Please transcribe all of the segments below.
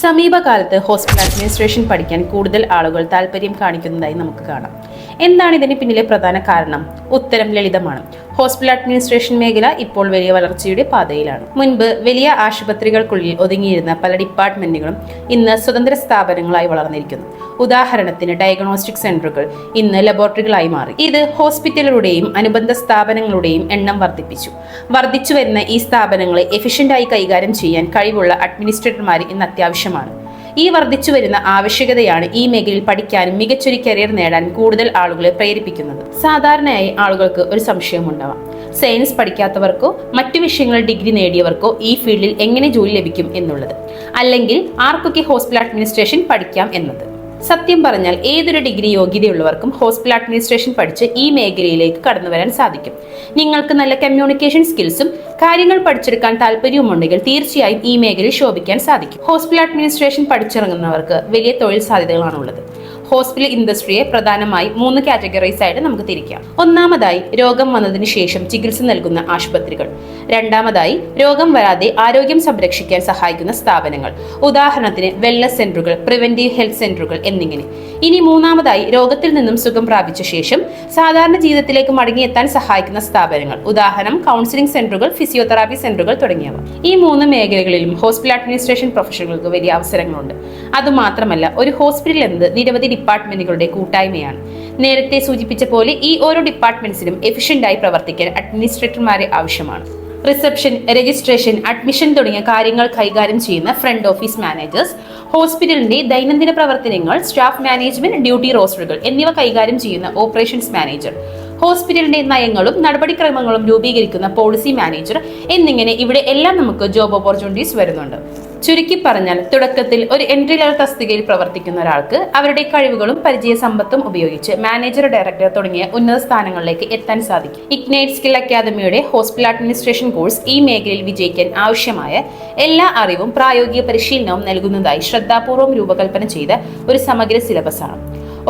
സമീപകാലത്ത് hospital administration പഠിക്കാൻ കൂടുതൽ ആളുകൾ താല്പര്യം കാണിക്കുന്നതായി നമുക്ക് കാണാം. എന്താണ് ഇതിന് പിന്നിലെ പ്രധാന കാരണം? ഉത്തരം ലളിതമാണ്. ഹോസ്പിറ്റൽ അഡ്മിനിസ്ട്രേഷൻ മേഖല ഇപ്പോൾ വലിയ വളർച്ചയുടെ പാതയിലാണ്. മുൻപ് വലിയ ആശുപത്രികൾക്കുള്ളിൽ ഒതുങ്ങിയിരുന്ന പല ഡിപ്പാർട്ട്മെന്റുകളും ഇന്ന് സ്വതന്ത്ര സ്ഥാപനങ്ങളായി വളർന്നിരിക്കുന്നു. ഉദാഹരണത്തിന് ഡയഗ്നോസ്റ്റിക് സെന്ററുകൾ ഇന്ന് ലബോറട്ടറികളായി മാറി. ഇത് ഹോസ്പിറ്റലുകളുടെയും അനുബന്ധ സ്ഥാപനങ്ങളുടെയും എണ്ണം വർദ്ധിപ്പിച്ചു. വർദ്ധിച്ചു വരുന്ന ഈ സ്ഥാപനങ്ങളെ എഫിഷ്യന്റായി കൈകാര്യം ചെയ്യാൻ കഴിവുള്ള അഡ്മിനിസ്ട്രേറ്റർമാർ ഇന്ന് അത്യാവശ്യമാണ്. ഈ വർദ്ധിച്ചു വരുന്ന ആവശ്യകതയാണ് ഈ മേഖലയിൽ പഠിക്കാനും മികച്ചൊരു കരിയർ നേടാനും കൂടുതൽ ആളുകളെ പ്രേരിപ്പിക്കുന്നത്. സാധാരണയായി ആളുകൾക്ക് ഒരു സംശയമുണ്ടാവാം. സയൻസ് പഠിക്കാത്തവർക്കോ മറ്റു വിഷയങ്ങളിൽ ഡിഗ്രി നേടിയവർക്കോ ഈ ഫീൽഡിൽ എങ്ങനെ ജോലി ലഭിക്കും എന്നുള്ളത്. അല്ലെങ്കിൽ ആർക്കൊക്കെ ഹോസ്പിറ്റൽ അഡ്മിനിസ്ട്രേഷൻ പഠിക്കാം എന്നത്. സത്യം പറഞ്ഞാൽ ഏതൊരു ഡിഗ്രി യോഗ്യതയുള്ളവർക്കും ഹോസ്പിറ്റൽ അഡ്മിനിസ്ട്രേഷൻ പഠിച്ച് ഈ മേഖലയിലേക്ക് കടന്നു വരാൻ സാധിക്കും. നിങ്ങൾക്ക് നല്ല കമ്മ്യൂണിക്കേഷൻ സ്കിൽസും കാര്യങ്ങൾ പഠിച്ചെടുക്കാൻ താല്പര്യവുമുണ്ടെങ്കിൽ തീർച്ചയായും ഈ മേഖലയിൽ ശോഭിക്കാൻ സാധിക്കും. ഹോസ്പിറ്റൽ അഡ്മിനിസ്ട്രേഷൻ പഠിച്ചിറങ്ങുന്നവർക്ക് വലിയ തൊഴിൽ സാധ്യതകളാണുള്ളത്. ഹോസ്പിറ്റൽ ഇൻഡസ്ട്രിയെ പ്രധാനമായി മൂന്ന് കാറ്റഗറീസ് ആയിട്ട് നമുക്ക് തിരിക്കാം. ഒന്നാമതായി രോഗം വന്നതിന് ശേഷം ചികിത്സ നൽകുന്ന ആശുപത്രികൾ. രണ്ടാമതായി രോഗം വരാതെ ആരോഗ്യം സംരക്ഷിക്കാൻ സഹായിക്കുന്ന സ്ഥാപനങ്ങൾ. ഉദാഹരണത്തിന് വെൽനസ് സെന്ററുകൾ പ്രിവെന്റീവ് ഹെൽത്ത് സെന്ററുകൾ എന്നിങ്ങനെ. ഇനി മൂന്നാമതായി രോഗത്തിൽ നിന്നും സുഖം പ്രാപിച്ച ശേഷം സാധാരണ ജീവിതത്തിലേക്ക് മടങ്ങിയെത്താൻ സഹായിക്കുന്ന സ്ഥാപനങ്ങൾ. ഉദാഹരണം കൗൺസിലിംഗ് സെന്ററുകൾ ഫിസിയോതെറാപ്പി സെന്ററുകൾ തുടങ്ങിയവ. ഈ മൂന്ന് മേഖലകളിലും ഹോസ്പിറ്റൽ അഡ്മിനിസ്ട്രേഷൻ പ്രൊഫഷണലുകൾക്ക് വലിയ അവസരങ്ങളുണ്ട്. അതുമാത്രമല്ല ഒരു ഹോസ്പിറ്റൽ എന്നത് നിരവധി ഡിപ്പാർട്ട്മെന്റുകളുടെ കൂട്ടായ്മയാണ്. നേരത്തെ സൂചിപ്പിച്ച പോലെ ഈ ഓരോ ഡിപ്പാർട്ട്മെന്റ്സിലും എഫിഷ്യന്റായി പ്രവർത്തിക്കാൻ അഡ്മിനിസ്ട്രേറ്റർമാരെ ആവശ്യമാണ്. റിസപ്ഷൻ രജിസ്ട്രേഷൻ അഡ്മിഷൻ തുടങ്ങിയ കാര്യങ്ങൾ കൈകാര്യം ചെയ്യുന്ന ഫ്രണ്ട് ഓഫീസ് മാനേജേഴ്സ് ഹോസ്പിറ്റലിന്റെ ദൈനംദിന പ്രവർത്തനങ്ങൾ സ്റ്റാഫ് മാനേജ്മെന്റ് ഡ്യൂട്ടി റോസ്റ്ററുകൾ എന്നിവ കൈകാര്യം ചെയ്യുന്ന ഓപ്പറേഷൻസ് മാനേജർ. ഹോസ്പിറ്റലിന്റെ നയങ്ങളും നടപടിക്രമങ്ങളും രൂപീകരിക്കുന്ന പോളിസി മാനേജർ എന്നിങ്ങനെ ഇവിടെ എല്ലാം നമുക്ക് ജോബ് ഓപ്പർച്യൂണിറ്റീസ് വരുന്നുണ്ട്. ചുരുക്കി പറഞ്ഞാൽ തുടക്കത്തിൽ ഒരു എൻട്രി ലെവൽ തസ്തികയിൽ പ്രവർത്തിക്കുന്ന ഒരാൾക്ക് അവരുടെ കഴിവുകളും പരിചയ സമ്പത്തും ഉപയോഗിച്ച് മാനേജർ ഡയറക്ടർ തുടങ്ങിയ ഉന്നത സ്ഥാനങ്ങളിലേക്ക് എത്താൻ സാധിക്കും. ഇഗ്നൈറ്റ് സ്കിൽ അക്കാദമിയുടെ ഹോസ്പിറ്റൽ അഡ്മിനിസ്ട്രേഷൻ കോഴ്സ് ഈ മേഖലയിൽ വിജയിക്കാൻ ആവശ്യമായ എല്ലാ അറിവും പ്രായോഗിക പരിശീലനവും നൽകുന്നതായി ശ്രദ്ധാപൂർവം രൂപകൽപ്പന ചെയ്ത ഒരു സമഗ്ര സിലബസാണ്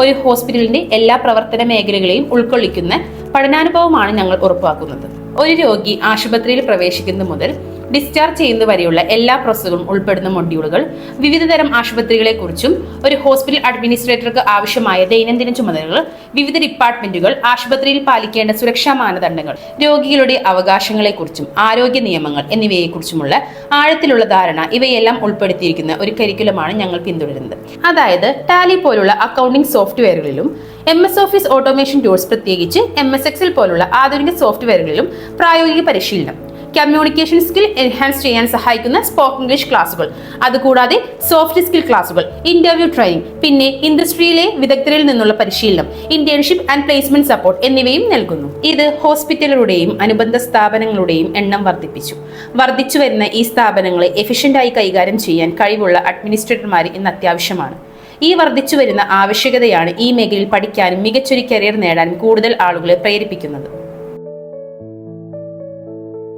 ഒരു ഹോസ്പിറ്റലിന്റെ എല്ലാ പ്രവർത്തന മേഖലകളെയും ഉൾക്കൊള്ളിക്കുന്ന പഠനാനുഭവമാണ് ഞങ്ങൾ ഉറപ്പാക്കുന്നത്. ഒരു രോഗി ആശുപത്രിയിൽ പ്രവേശിക്കുന്നത് മുതൽ ഡിസ്ചാർജ് ചെയ്യുന്നത് വരെയുള്ള എല്ലാ പ്രോസസ്സുകളും ഉൾപ്പെടുന്ന മൊഡ്യൂളുകൾ വിവിധതരം ആശുപത്രികളെക്കുറിച്ചും ഒരു ഹോസ്പിറ്റൽ അഡ്മിനിസ്ട്രേറ്റർക്ക് ആവശ്യമായ ദൈനംദിന ചുമതലകൾ വിവിധ ഡിപ്പാർട്ട്മെന്റുകൾ ആശുപത്രിയിൽ പാലിക്കേണ്ട സുരക്ഷാ മാനദണ്ഡങ്ങൾ രോഗികളുടെ അവകാശങ്ങളെക്കുറിച്ചും ആരോഗ്യ നിയമങ്ങൾ എന്നിവയെക്കുറിച്ചുമുള്ള ആഴത്തിലുള്ള ധാരണ ഇവയെല്ലാം ഉൾപ്പെടുത്തിയിരിക്കുന്ന ഒരു കരിക്കുലമാണ് ഞങ്ങൾ പിന്തുടരുന്നത്. അതായത് ടാലി പോലുള്ള accounting സോഫ്റ്റ്വെയറുകളിലും M S Office automation tools പ്രത്യേകിച്ച് എം എസ് എക്സിൽ പോലുള്ള ആധുനിക സോഫ്റ്റ്വെയറുകളിലും പ്രായോഗിക പരിശീലനം കമ്മ്യൂണിക്കേഷൻ സ്കിൽ എൻഹാൻസ് ചെയ്യാൻ സഹായിക്കുന്ന സ്പോക്കൺ ഇംഗ്ലീഷ് ക്ലാസുകൾ അതുകൂടാതെ സോഫ്റ്റ് സ്കിൽ ക്ലാസുകൾ ഇന്റർവ്യൂ ട്രെയിനിങ് പിന്നെ ഇൻഡസ്ട്രിയിലെ വിദഗ്ധരിൽ നിന്നുള്ള പരിശീലനം ഇന്റേൺഷിപ്പ് ആൻഡ് പ്ലേസ്മെന്റ് സപ്പോർട്ട് എന്നിവയും നൽകുന്നു. ഇത് ഹോസ്പിറ്റലുകളുടെയും അനുബന്ധ സ്ഥാപനങ്ങളുടെയും എണ്ണം വർദ്ധിപ്പിച്ചു. വർദ്ധിച്ചു വരുന്ന ഈ സ്ഥാപനങ്ങളെ എഫിഷ്യന്റായി കൈകാര്യം ചെയ്യാൻ കഴിവുള്ള അഡ്മിനിസ്ട്രേറ്റർമാർ ഇന്ന് അത്യാവശ്യമാണ്. ഈ വർദ്ധിച്ചു വരുന്ന ആവശ്യകതയാണ് ഈ മേഖലയിൽ പഠിക്കാനും മികച്ചൊരു കരിയർ നേടാനും കൂടുതൽ ആളുകളെ പ്രേരിപ്പിക്കുന്നത്.